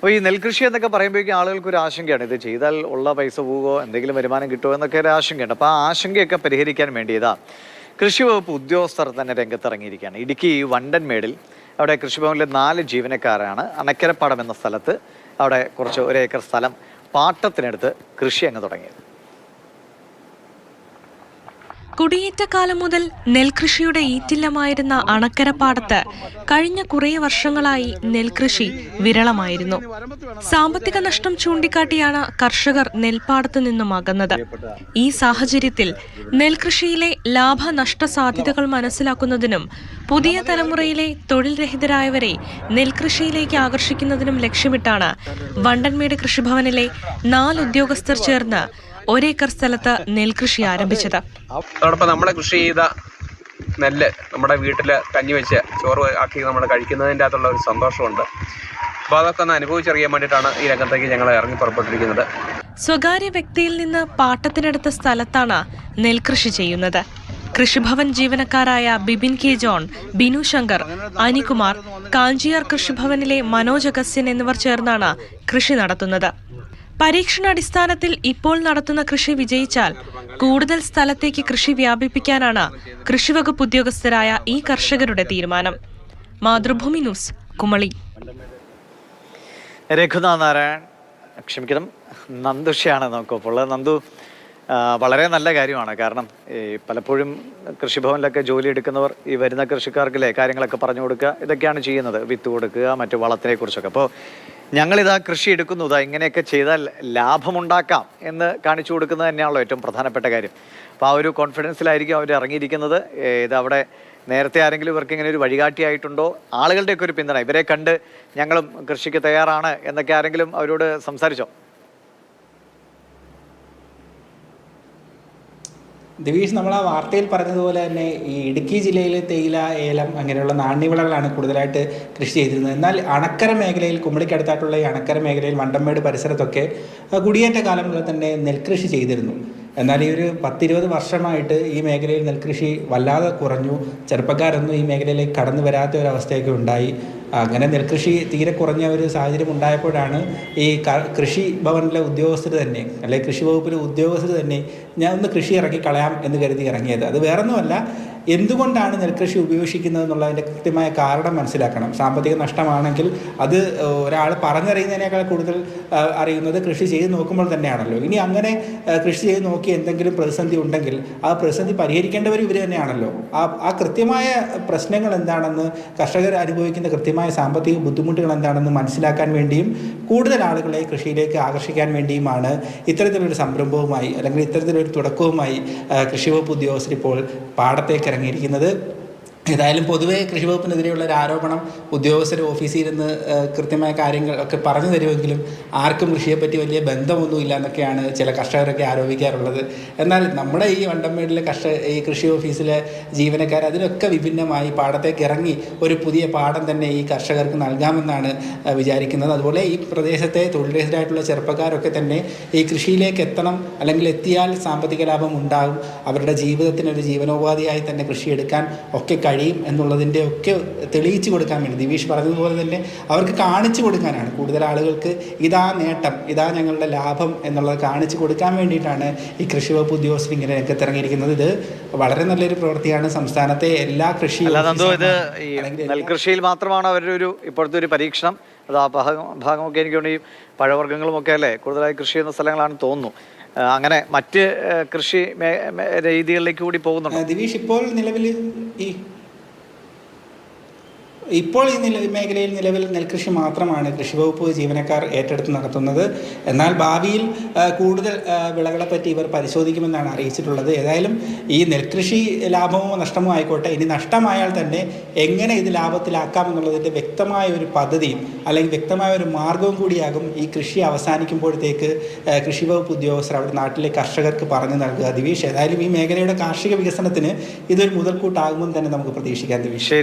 അപ്പോൾ ഈ നെൽകൃഷി എന്നൊക്കെ പറയുമ്പോഴേക്കും ആളുകൾക്ക് ഒരു ആശങ്കയാണ്. ഇത് ചെയ്താൽ ഉള്ള പൈസ പോവുകയോ എന്തെങ്കിലും വരുമാനം കിട്ടുമോ എന്നൊക്കെ ഒരു ആശങ്കയുണ്ട്. അപ്പോൾ ആ ആശങ്കയൊക്കെ പരിഹരിക്കാൻ വേണ്ടി ഇതാ കൃഷി വകുപ്പ് ഉദ്യോഗസ്ഥർ തന്നെ രംഗത്തിറങ്ങിയിരിക്കുകയാണ്. ഇടുക്കി വണ്ടൻമേടിൽ അവിടെ കൃഷിഭവനിലെ നാല് ജീവനക്കാരാണ്. അണക്കരപ്പാടം എന്ന സ്ഥലത്ത് അവിടെ കുറച്ച് ഒരു ഏക്കർ സ്ഥലം പാട്ടത്തിനെടുത്ത് കൃഷി അങ്ങ് തുടങ്ങിയത്. കുടിയേറ്റക്കാലം മുതൽ നെൽകൃഷിയുടെ ഈറ്റില്ലമായിരുന്ന അണക്കരപ്പാടത്ത് കഴിഞ്ഞ കുറേ വർഷങ്ങളായി നെൽകൃഷി വിരളമായിരുന്നു. സാമ്പത്തിക നഷ്ടം ചൂണ്ടിക്കാട്ടിയാണ് കർഷകർ നെൽപ്പാടത്ത് നിന്നും അകന്നത്. ഈ സാഹചര്യത്തിൽ നെൽകൃഷിയിലെ ലാഭനഷ്ട സാധ്യതകൾ മനസ്സിലാക്കുന്നതിനും പുതിയ തലമുറയിലെ തൊഴിൽ രഹിതരായവരെ നെൽകൃഷിയിലേക്ക് ആകർഷിക്കുന്നതിനും ലക്ഷ്യമിട്ടാണ് വണ്ടൻമേട് കൃഷിഭവനിലെ നാല് ഉദ്യോഗസ്ഥർ ചേർന്ന് ഒരേക്കർ സ്ഥലത്ത് നെൽകൃഷി ആരംഭിച്ചത്. അതോടൊപ്പം നമ്മൾ കൃഷി ചെയ്ത നെല്ല് നമ്മുടെ വീട്ടിൽ കഞ്ഞി വെച്ച് ചോറ് ആക്കി നമ്മൾ കഴിക്കുന്നതിന്റെ അകത്തുള്ള ഒരു സന്തോഷമുണ്ട്. അപ്പോൾ അതൊക്കെ ഒന്ന് അനുഭവിച്ചറിയാൻ വേണ്ടിയിട്ടാണ് ഈ രംഗത്തേക്ക് ഞങ്ങൾ ഇറങ്ങി പുറപ്പെട്ടിരിക്കുന്നത്. സ്വകാര്യ വ്യക്തിയിൽ നിന്ന് പാട്ടത്തിനടുത്ത സ്ഥലത്താണ് നെൽകൃഷി ചെയ്യുന്നത്. കൃഷിഭവൻ ജീവനക്കാരായ ബിബിൻ കെ ജോൺ ബിനു ശങ്കർ അനികുമാർ കാഞ്ചിയാർ കൃഷിഭവനിലെ മനോജ് അഗസ്യൻ എന്നിവർ ചേർന്നാണ് കൃഷി നടത്തുന്നത്. പരീക്ഷണാടിസ്ഥാനത്തിൽ ഇപ്പോൾ നടത്തുന്ന കൃഷി വിജയിച്ചാൽ കൂടുതൽ സ്ഥലത്തേക്ക് കൃഷി വ്യാപിപ്പിക്കാനാണ് കൃഷിവകുപ്പ് ഉദ്യോഗസ്ഥരായ ഈ കർഷകരുടെ തീരുമാനം. മാതൃഭൂമി ന്യൂസ് കുമളി. രഘുനാഥ് നാരായൺ ക്ഷമിക്കണം നന്ദുഷയാണ് നമുക്കിപ്പോൾ ഉള്ളത്. നന്ദു വളരെ നല്ല കാര്യമാണ്. കാരണം പലപ്പോഴും കൃഷിഭവനിലൊക്കെ ജോലി എടുക്കുന്നവർ ഈ വരുന്ന കൃഷിക്കാർക്കില്ലേ കാര്യങ്ങളൊക്കെ പറഞ്ഞു കൊടുക്കുക ഇതൊക്കെയാണ് ചെയ്യുന്നത്. വിത്ത് കൊടുക്കുക മറ്റു വളത്തിനെ കുറിച്ചൊക്കെ. അപ്പോൾ ഞങ്ങളിതാ കൃഷി എടുക്കുന്നു. ഇതാ ഇങ്ങനെയൊക്കെ ചെയ്താൽ ലാഭമുണ്ടാക്കാം എന്ന് കാണിച്ചു കൊടുക്കുന്നത് തന്നെയാണല്ലോ ഏറ്റവും പ്രധാനപ്പെട്ട കാര്യം. അപ്പോൾ ആ ഒരു കോൺഫിഡൻസിലായിരിക്കും അവർ ഇറങ്ങിയിരിക്കുന്നത്. ഇതവിടെ നേരത്തെ ആരെങ്കിലും ഇവർക്ക് ഇങ്ങനെ ഒരു വഴികാട്ടിയായിട്ടുണ്ടോ? ആളുകളുടെയൊക്കെ ഒരു പിന്തുണ. ഇവരെ കണ്ട് ഞങ്ങളും കൃഷിക്ക് തയ്യാറാണ് എന്നൊക്കെ ആരെങ്കിലും അവരോട് സംസാരിച്ചോ? ദിവീഷ് നമ്മൾ ആ വാർത്തയിൽ പറഞ്ഞതുപോലെ തന്നെ ഈ ഇടുക്കി ജില്ലയിൽ തേയില ഏലം അങ്ങനെയുള്ള നാണ്യവിളകളാണ് കൂടുതലായിട്ട് കൃഷി ചെയ്തിരുന്നത്. എന്നാൽ അണക്കര മേഖലയിൽ കുമ്പളിക്കടുത്തായിട്ടുള്ള ഈ അണക്കര മേഖലയിൽ വണ്ടമ്മേട് പരിസരത്തൊക്കെ കുടിയേറ്റ കാലം മുതൽ തന്നെ നെൽകൃഷി ചെയ്തിരുന്നു. എന്നാൽ ഈ ഒരു പത്തിരുപത് വർഷമായിട്ട് ഈ മേഖലയിൽ നെൽകൃഷി വല്ലാതെ കുറഞ്ഞു. ചെറുപ്പക്കാരൊന്നും ഈ മേഖലയിലേക്ക് കടന്നു വരാത്ത ഒരു അവസ്ഥയൊക്കെ ഉണ്ടായി. അങ്ങനെ നെൽകൃഷി തീരെ കുറഞ്ഞ ഒരു സാഹചര്യം ഉണ്ടായപ്പോഴാണ് ഈ കൃഷി ഭവനിലെ ഉദ്യോഗസ്ഥർ തന്നെ അല്ലെങ്കിൽ കൃഷി വകുപ്പിലെ ഉദ്യോഗസ്ഥർ തന്നെ ഞാൻ ഒന്ന് കൃഷി ഇറക്കി കളയാം എന്ന് കരുതി ഇറങ്ങിയത്. അത് വേറൊന്നുമല്ല എന്തുകൊണ്ടാണ് നെൽകൃഷി ഉപയോഗിക്കുന്നത് എന്നുള്ളതിന്റെ കൃത്യമായ കാരണം മനസ്സിലാക്കണം. സാമ്പത്തിക നഷ്ടമാണെങ്കിൽ അത് ഒരാൾ പറഞ്ഞറിയുന്നതിനേക്കാൾ കൂടുതൽ അറിയുന്നത് കൃഷി ചെയ്ത് നോക്കുമ്പോൾ തന്നെയാണല്ലോ. ഇനി അങ്ങനെ കൃഷി ചെയ്ത് നോക്കി എന്തെങ്കിലും പ്രതിസന്ധി ഉണ്ടെങ്കിൽ ആ പ്രതിസന്ധി പരിഹരിക്കേണ്ടവർ ഇവർ തന്നെയാണല്ലോ. ആ ആ കൃത്യമായ പ്രശ്നങ്ങൾ എന്താണെന്ന് കർഷകർ അനുഭവിക്കുന്ന കൃത്യമായ സാമ്പത്തിക ബുദ്ധിമുട്ടുകൾ എന്താണെന്ന് മനസ്സിലാക്കാൻ വേണ്ടിയും കൂടുതൽ ആളുകളെ കൃഷിയിലേക്ക് ആകർഷിക്കാൻ വേണ്ടിയുമാണ് ഇത്തരത്തിലൊരു സംരംഭവുമായി അല്ലെങ്കിൽ ഇത്തരത്തിലൊരു തുടക്കവുമായി കൃഷിവകുപ്പ് കൃഷി വകുപ്പ് ഉദ്യോഗസ്ഥർ ഇപ്പോൾ പാടത്തേക്ക് ഇറങ്ങിയിരിക്കുന്നത്. ഏതായാലും പൊതുവെ കൃഷി വകുപ്പിനെതിരെയുള്ള ഒരു ആരോപണം ഉദ്യോഗസ്ഥർ ഓഫീസിൽ ഇരുന്ന് കൃത്യമായ കാര്യങ്ങളൊക്കെ പറഞ്ഞു തരുമെങ്കിലും ആർക്കും കൃഷിയെപ്പറ്റി വലിയ ബന്ധമൊന്നുമില്ല എന്നൊക്കെയാണ് ചില കർഷകരൊക്കെ ആരോപിക്കാറുള്ളത്. എന്നാൽ നമ്മുടെ ഈ വണ്ടമ്മേടിലെ കർഷ ഈ കൃഷി ഓഫീസിലെ ജീവനക്കാർ അതിലൊക്കെ വിഭിന്നമായി പാടത്തേക്ക് ഇറങ്ങി ഒരു പുതിയ പാഠം തന്നെ ഈ കർഷകർക്ക് നൽകാമെന്നാണ് വിചാരിക്കുന്നത്. അതുപോലെ ഈ പ്രദേശത്തെ തൊഴിൽരഹിതരായിട്ടുള്ള ചെറുപ്പക്കാരൊക്കെ തന്നെ ഈ കൃഷിയിലേക്ക് എത്തണം അല്ലെങ്കിൽ എത്തിയാൽ സാമ്പത്തിക ലാഭം ഉണ്ടാകും. അവരുടെ ജീവിതത്തിന് ഒരു ജീവനോപാധിയായി തന്നെ കൃഷിയെടുക്കാൻ ഒക്കെ കഴിയും. എന്നുള്ളതിന്റെ ഒക്കെ തെളിയിച്ചു കൊടുക്കാൻ വേണ്ടി. ദിവീഷ് പറഞ്ഞതുപോലെ തന്നെ അവർക്ക് കാണിച്ചു കൊടുക്കാനാണ്. കൂടുതൽ ആളുകൾക്ക് ഇതാ നേട്ടം ഇതാ ഞങ്ങളുടെ ലാഭം എന്നുള്ളത് കാണിച്ചു കൊടുക്കാൻ വേണ്ടിയിട്ടാണ് ഈ കൃഷി വകുപ്പ് ഉദ്യോഗസ്ഥർ ഇങ്ങനെ രംഗത്തിറങ്ങിയിരിക്കുന്നത്. ഇത് വളരെ നല്ലൊരു പ്രവൃത്തിയാണ്. സംസ്ഥാനത്തെ എല്ലാ കൃഷി ഇത് നെൽകൃഷിയിൽ മാത്രമാണ് അവരുടെ ഒരു ഇപ്പോഴത്തെ ഒരു പരീക്ഷണം. അത് ആ ഭാഗം ഭാഗമൊക്കെ എനിക്ക് പഴവർഗങ്ങളും ഒക്കെ അല്ലേ കൂടുതലായി കൃഷി ചെയ്യുന്ന സ്ഥലങ്ങളാണെന്ന് തോന്നുന്നു. അങ്ങനെ മറ്റ് കൃഷി രീതികളിലേക്ക് കൂടി പോകുന്നുണ്ട്? ദിവീഷ് ഇപ്പോൾ നിലവിൽ ഈ ഇപ്പോൾ ഈ നില മേഖലയിൽ നിലവിൽ നെൽകൃഷി മാത്രമാണ് കൃഷി വകുപ്പ് ജീവനക്കാർ ഏറ്റെടുത്ത് നടത്തുന്നത്. എന്നാൽ ഭാവിയിൽ കൂടുതൽ വിളകളെപ്പറ്റി വിളകളെ പറ്റി ഇവർ പരിശോധിക്കുമെന്നാണ് അറിയിച്ചിട്ടുള്ളത്. ഏതായാലും ഈ നെൽകൃഷി ലാഭമോ നഷ്ടമോ ആയിക്കോട്ടെ ഇനി നഷ്ടമായാൽ തന്നെ എങ്ങനെ ഇത് ലാഭത്തിലാക്കാം എന്നുള്ളതിന്റെ വ്യക്തമായ ഒരു പദ്ധതിയും അല്ലെങ്കിൽ വ്യക്തമായ ഒരു മാർഗവും കൂടിയാകും ഈ കൃഷി അവസാനിക്കുമ്പോഴത്തേക്ക് കൃഷിവകുപ്പ് കൃഷി വകുപ്പ് ഉദ്യോഗസ്ഥർ അവിടെ നാട്ടിലെ കർഷകർക്ക് പറഞ്ഞു നൽകുക. ദിവീഷ് ഏതായാലും ഈ മേഖലയുടെ കാർഷിക വികസനത്തിന് ഇതൊരു മുതൽക്കൂട്ടാകുമെന്ന് തന്നെ നമുക്ക് പ്രതീക്ഷിക്കാം ദിവീഷ്